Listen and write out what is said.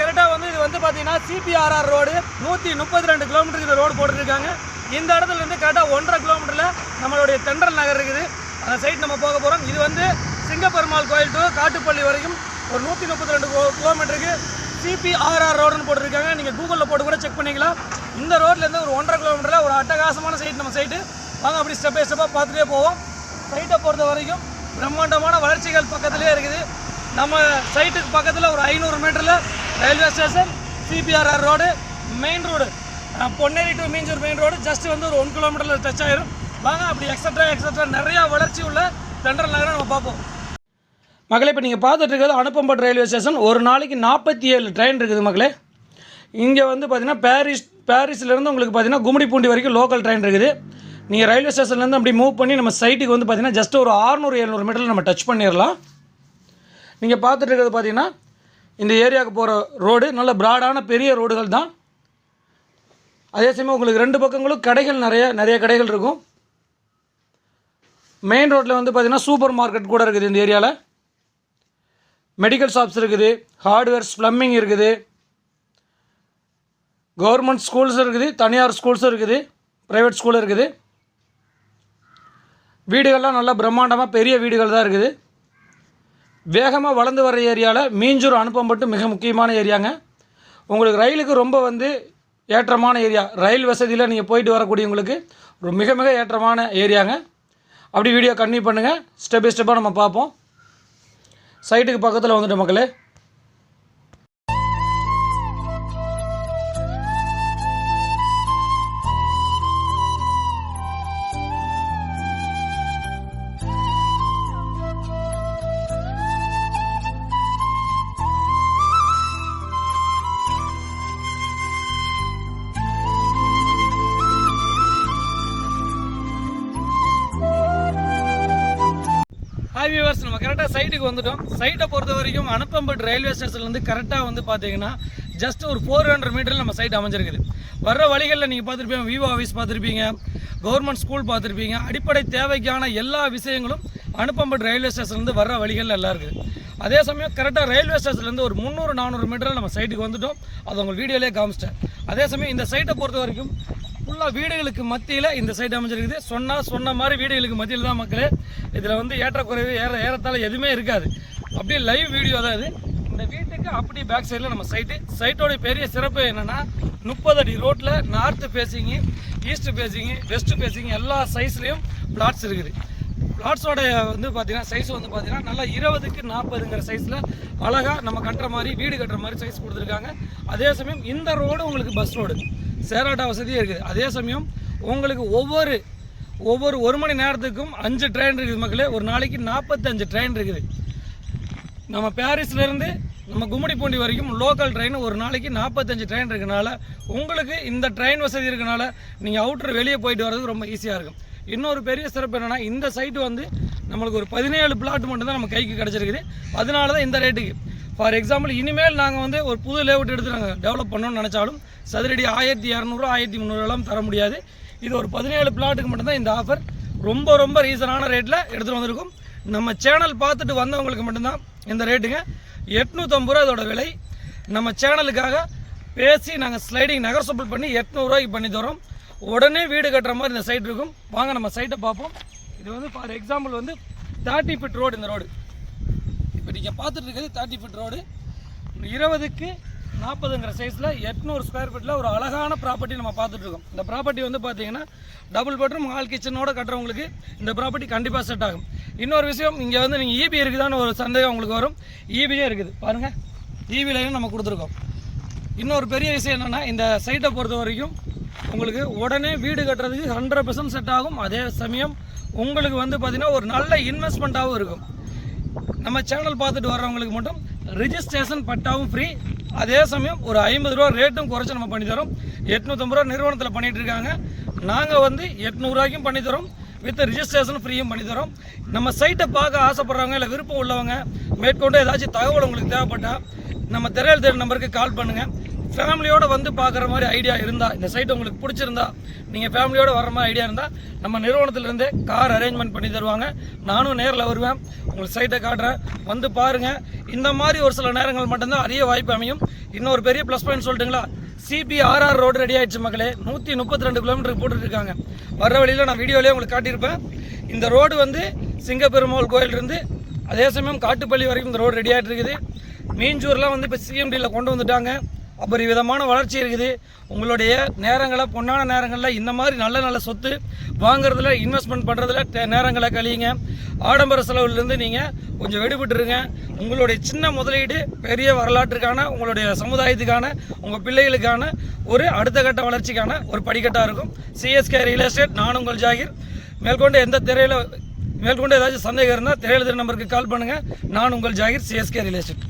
கரெக்டாக வந்து இது வந்து பார்த்தீங்கன்னா சிபிஆர்ஆர் ரோடு நூற்றி முப்பத்தி ரெண்டு கிலோமீட்டருக்கு ரோடு போட்டுருக்காங்க. இந்த இடத்துல இருந்து கரெக்டாக ஒன்றரை கிலோமீட்டரில் நம்மளுடைய தென்றல் நகர் இருக்குது. அந்த சைட் நம்ம போக போகிறோம் இது வந்து சிங்கப்பெருமாள் கோயில் டு காட்டுப்பள்ளி வரைக்கும் ஒரு நூற்றி முப்பத்தி ரெண்டு கிலோமீட்டருக்கு சிபிஆர்ஆர் ரோடுன்னு போட்டிருக்காங்க. நீங்கள் கூகுளில் போட்டு கூட செக் பண்ணிக்கலாம். இந்த ரோட்லேருந்து ஒரு ஒன்றரை கிலோமீட்டரில் ஒரு அட்டகாசமான சைட் நம்ம சைட்டு வாங்க அப்படி ஸ்டெப் பை ஸ்டெப்பாக பார்த்துட்டே போவோம். சைட்டை பொறுத்த வரைக்கும் பிரம்மாண்டமான வளர்ச்சிகள் பக்கத்துலேயே இருக்குது. நம்ம சைட்டுக்கு பக்கத்தில் ஒரு ஐநூறு மீட்டரில் railway station CPRR road main road Ponneri to Minjur main road just வந்து ஒரு ஒன் கிலோமீட்டரில் டச் ஆயிரும். வாங்க அப்படி எக்ஸட்ரா எக்ஸட்ரா நிறையா வளர்ச்சி உள்ள தென்றல் நகரம் நம்ம பார்ப்போம். மகளே இப்போ நீங்கள் பார்த்துட்டு இருக்கிறது அனுப்பம்பட் ரயில்வே ஸ்டேஷன். ஒரு நாளைக்கு நாற்பத்தி ஏழு ட்ரெயின் இருக்குது மகளே. இங்கே வந்து பார்த்தீங்கன்னா பாரிஸ் பாரிஸ்லேருந்து உங்களுக்கு பார்த்தீங்கன்னா கும்மிடிப்பூண்டி வரைக்கும் லோக்கல் ட்ரெயின் இருக்குது. நீங்கள் ரயில்வே ஸ்டேஷன்லேருந்து அப்படி மூவ் பண்ணி நம்ம சைட்டுக்கு வந்து பார்த்தீங்கன்னா ஜஸ்ட் ஒரு 600 எழுநூறு மீட்டரில் நம்ம டச் பண்ணிடலாம். நீங்கள் பார்த்துட்டு இருக்கிறது பார்த்தீங்கன்னா இந்த ஏரியாவுக்கு போகிற ரோடு நல்ல ப்ராடான பெரிய ரோடுகள் தான். அதே சமயம் உங்களுக்கு ரெண்டு பக்கங்களும் கடைகள் நிறைய நிறைய கடைகள் இருக்கும். மெயின் ரோட்டில் வந்து பார்த்திங்கன்னா சூப்பர் மார்க்கெட் கூட இருக்குது இந்த ஏரியாவில் மெடிக்கல் ஷாப்ஸ் இருக்குது ஹார்ட்வேர்ஸ் ப்ளம்மிங் இருக்குது. கவர்மெண்ட் ஸ்கூல்ஸ் இருக்குது தனியார் ஸ்கூல்ஸும் இருக்குது ப்ரைவேட் ஸ்கூலும் இருக்குது. வீடுகள்லாம் நல்லா பிரம்மாண்டமாக பெரிய வீடுகள் தான் இருக்குது. வேகமாக வளர்ந்து வர ஏரியாவில் மீஞ்சூர் அனுப்பம்பட்டு மிக முக்கியமான ஏரியாங்க. உங்களுக்கு ரயிலுக்கு ரொம்ப வந்து ஏற்றமான ஏரியா. ரயில் வசதியில் நீங்கள் போயிட்டு வரக்கூடியவங்களுக்கு ஒரு மிக மிக ஏற்றமான ஏரியாங்க. அப்படி வீடியோ கன்டினியூ பண்ணுங்கள் ஸ்டெப் பை ஸ்டெப்பாக நம்ம பார்ப்போம். சைட்டுக்கு பக்கத்தில் வந்துட்டு மக்களே. ஹாய் வியூவர்ஸ் நம்ம கரெக்டாக சைட்டுக்கு வந்துட்டோம். சைட்டை பொறுத்த வரைக்கும் அனுப்பம்பட் ரயில்வே ஸ்டேஷன்லேருந்து கரெக்டாக வந்து பார்த்தீங்கன்னா ஜஸ்ட் ஒரு ஃபோர் ஹண்ட்ரட் மீட்டரில் நம்ம சைட் அமைஞ்சிருக்குது. வர்ற வழிகளில் நீங்கள் பார்த்துருப்பீங்க விவோ ஆஃபீஸ் பார்த்துருப்பீங்க கவர்மெண்ட் ஸ்கூல் பார்த்துருப்பீங்க. அடிப்படை தேவைக்கான எல்லா விஷயங்களும் அனுப்பம்பட் ரயில்வே ஸ்டேஷன்லேருந்து வர்ற வழிகளில் எல்லாம் இருக்குது. அதே சமயம் கரெக்டாக ரயில்வே ஸ்டேஷன்லேருந்து ஒரு முந்நூறு நானூறு மீட்டரில் நம்ம சைட்டுக்கு வந்துட்டோம். அது உங்கள் வீடியோலேயே காமிச்சிட்டேன். அதே சமயம் இந்த சைட்டை பொறுத்த வரைக்கும் ஃபுல்லாக வீடுகளுக்கு மத்தியில் இந்த சைட் அமைஞ்சிருக்குது. சொன்னால் சொன்ன மாதிரி வீடுகளுக்கு மத்தியில் தான் மக்களே. இதில் வந்து ஏற்றக்குறைவு ஏற ஏறத்தால் எதுவுமே இருக்காது. அப்படியே லைவ் வீடியோ தான் இது. இந்த வீட்டுக்கு அப்படி பேக் சைடில் நம்ம சைட்டு சைட்டோட பெரிய சிறப்பு என்னென்னா முப்பது அடி ரோட்டில் north facing east facing west facing எல்லா சைஸ்லேயும் பிளாட்ஸ் இருக்குது. பிளாட்ஸோட வந்து பார்த்தீங்கன்னா சைஸ் வந்து பார்த்தீங்கன்னா நல்லா இருபதுக்கு நாற்பதுங்கிற சைஸில் அழகாக நம்ம கட்டுற மாதிரி வீடு கட்டுற மாதிரி சைஸ் கொடுத்துருக்காங்க. அதே சமயம் இந்த ரோடு உங்களுக்கு பஸ் ரோடு சேராட்ட வசதியும் இருக்குது. அதே சமயம் உங்களுக்கு ஒவ்வொரு ஒவ்வொரு ஒரு மணி நேரத்துக்கும் அஞ்சு ட்ரெயின் இருக்குது மக்களே. ஒரு நாளைக்கு நாற்பத்தஞ்சு ட்ரெயின் இருக்குது. நம்ம பாரிஸ்லேருந்து நம்ம கும்மிடிப்பூண்டி வரைக்கும் லோக்கல் ட்ரெயின் ஒரு நாளைக்கு நாற்பத்தஞ்சு ட்ரெயின் இருக்கனால உங்களுக்கு இந்த ட்ரெயின் வசதி இருக்கனால நீங்கள் அவுட்ரு வெளியே போயிட்டு வர்றதுக்கு ரொம்ப ஈஸியாக இருக்கும். இன்னொரு பெரிய சிறப்பு என்னென்னா இந்த சைட்டு வந்து நம்மளுக்கு ஒரு பதினேழு பிளாட் மட்டும் தான் நம்ம கைக்கு கிடச்சிருக்குது. அதனால தான் இந்த ரேட்டுக்கு ஃபார் எக்ஸாம்பிள் இனிமேல் நாங்கள் வந்து ஒரு புது லேவுட் எடுத்து நாங்கள் டெவலப் பண்ணணும்னு நினச்சாலும் சதுரடி ஆயிரத்தி இரநூறு ஆயிரத்தி முந்நூறுலாம் தர முடியாது. இது ஒரு பதினேழு பிளாட்டுக்கு மட்டும்தான் இந்த ஆஃபர் ரொம்ப ரொம்ப ரீசனான ரேட்டில் எடுத்துகிட்டு வந்திருக்கும். நம்ம சேனல் பார்த்துட்டு வந்தவங்களுக்கு மட்டும்தான் இந்த ரேட்டுங்க எட்நூற்றம்பது ரூபா இதோட விலை. நம்ம சேனலுக்காக பேசி நாங்கள் ஸ்லைடிங் நகர்சபிள் பண்ணி எட்நூறுரூவாய்க்கு பண்ணி தரோம். உடனே வீடு கட்டுற மாதிரி இந்த சைட் இருக்கும். வாங்க நம்ம சைட்டை பார்ப்போம். இது வந்து ஃபார் எக்ஸாம்பிள் வந்து தேர்ட்டி ஃபிட் ரோடு இந்த ரோடு இப்போ நீங்கள் பார்த்துட்டு இருக்கிறது தேர்ட்டி ஃபிட் ரோடு இருபதுக்கு நாற்பதுங்கிற சைஸில் எட்நூறு ஸ்கொயர் ஃபீட்டில் ஒரு அழகான ப்ராப்பர்ட்டி நம்ம பார்த்துட்ருக்கோம் இந்த ப்ராப்பர்ட்டி வந்து பார்த்தீங்கன்னா டபுள் பெட்ரூம் ஹால் கிச்சனோட கட்டுறவங்களுக்கு இந்த ப்ராப்பர்ட்டி கண்டிப்பாக செட் ஆகும். இன்னொரு விஷயம் இங்கே வந்து நீங்கள் ஈபி இருக்குதான்னு ஒரு சந்தேகம் உங்களுக்கு வரும். ஈபியும் இருக்குது. பாருங்கள் ஈபி லைனும் நம்ம கொடுத்துருக்கோம். இன்னொரு பெரிய விஷயம் என்னென்னா இந்த சைட்டை பொறுத்த வரைக்கும் உங்களுக்கு உடனே வீடு கட்டுறதுக்கு ஹண்ட்ரட் பர்சன்ட் செட் ஆகும். அதே சமயம் உங்களுக்கு வந்து பார்த்திங்கன்னா ஒரு நல்ல இன்வெஸ்ட்மெண்ட்டாகவும் இருக்கும். நம்ம சேனல் பார்த்துட்டு வர்றவங்களுக்கு மட்டும் ரிஜிஸ்ட்ரேஷன் பட்டாவும் ஃப்ரீ அதே சமயம் ஒரு ஐம்பது ரூபா ரேட்டும் குறைச்சி நம்ம பண்ணித்தரோம் எட்நூற்றம்பது ரூபா நிறுவனத்தில் பண்ணிகிட்டு இருக்காங்க. நாங்கள் வந்து எட்நூறுவாய்க்கும் பண்ணித்தரோம் வித் ரிஜிஸ்ட்ரேஷன் ஃப்ரீயும் பண்ணித்தரோம் நம்ம சைட்டை பார்க்க ஆசைப்பட்றவங்க இல்லை விருப்பம் உள்ளவங்க மேற்கொண்டு ஏதாச்சும் தகவல் உங்களுக்கு தேவைப்பட்டால் நம்ம திரையல் தேடு நம்பருக்கு கால் பண்ணுங்கள் ஃபேமிலியோடு வந்து பார்க்குற மாதிரி ஐடியா இருந்தால் இந்த சைட் உங்களுக்கு பிடிச்சிருந்தா நீங்கள் ஃபேமிலியோடு வர மாதிரி ஐடியா இருந்தால் நம்ம நிறுவனத்திலேருந்தே கார் அரேஞ்ச்மெண்ட் பண்ணி தருவாங்க. நானும் நேரில் வருவேன் உங்களுக்கு சைட்டை காட்டுறேன். வந்து பாருங்கள் இந்த மாதிரி ஒரு சில நேரங்கள் மட்டும்தான் அதிக வாய்ப்பு அமையும். இன்னொரு பெரிய ப்ளஸ் பாயிண்ட் சொல்லிட்டுங்களா? சிபிஆர்ஆர் ரோடு ரெடி ஆயிடுச்சு மக்களே. நூற்றி முப்பத்தி ரெண்டு கிலோமீட்டருக்கு போட்டுட்ருக்காங்க வர வழியில் நான் வீடியோலேயே உங்களுக்கு காட்டியிருப்பேன். இந்த ரோடு வந்து சிங்கப்பெருமாள் கோயிலிருந்து அதே சமயம் காட்டுப்பள்ளி வரைக்கும் இந்த ரோடு ரெடி ஆகிட்டு இருக்குது. மீஞ்சூர்லாம் வந்து இப்போ சிஎம்டியில் கொண்டு வந்துட்டாங்க. அபரிவிதமான வளர்ச்சி இருக்குது. உங்களுடைய நேரங்களை பொன்னான நேரங்களில் இந்த மாதிரி நல்ல நல்ல சொத்து வாங்குறதுல இன்வெஸ்ட்மெண்ட் பண்ணுறதுல நேரங்களை கழியுங்க. ஆடம்பர செலவுலேருந்து நீங்கள் கொஞ்சம் வெடிபட்டுருங்க. உங்களுடைய சின்ன முதலீடு பெரிய வரலாற்றுக்கான உங்களுடைய சமுதாயத்துக்கான உங்கள் பிள்ளைகளுக்கான ஒரு அடுத்த கட்ட வளர்ச்சிக்கான ஒரு படிக்கட்டாக இருக்கும். சிஎஸ்கே ரியல் எஸ்டேட் நான் உங்கள் ஜாகிர். மேற்கொண்டு எந்த திரையில் மேற்கொண்டு ஏதாச்சும் சந்தேகம் இருந்தால் திரையில் நம்பருக்கு கால் பண்ணுங்கள் நான் உங்கள் ஜாகிர் சிஎஸ்கே ரியல் எஸ்டேட்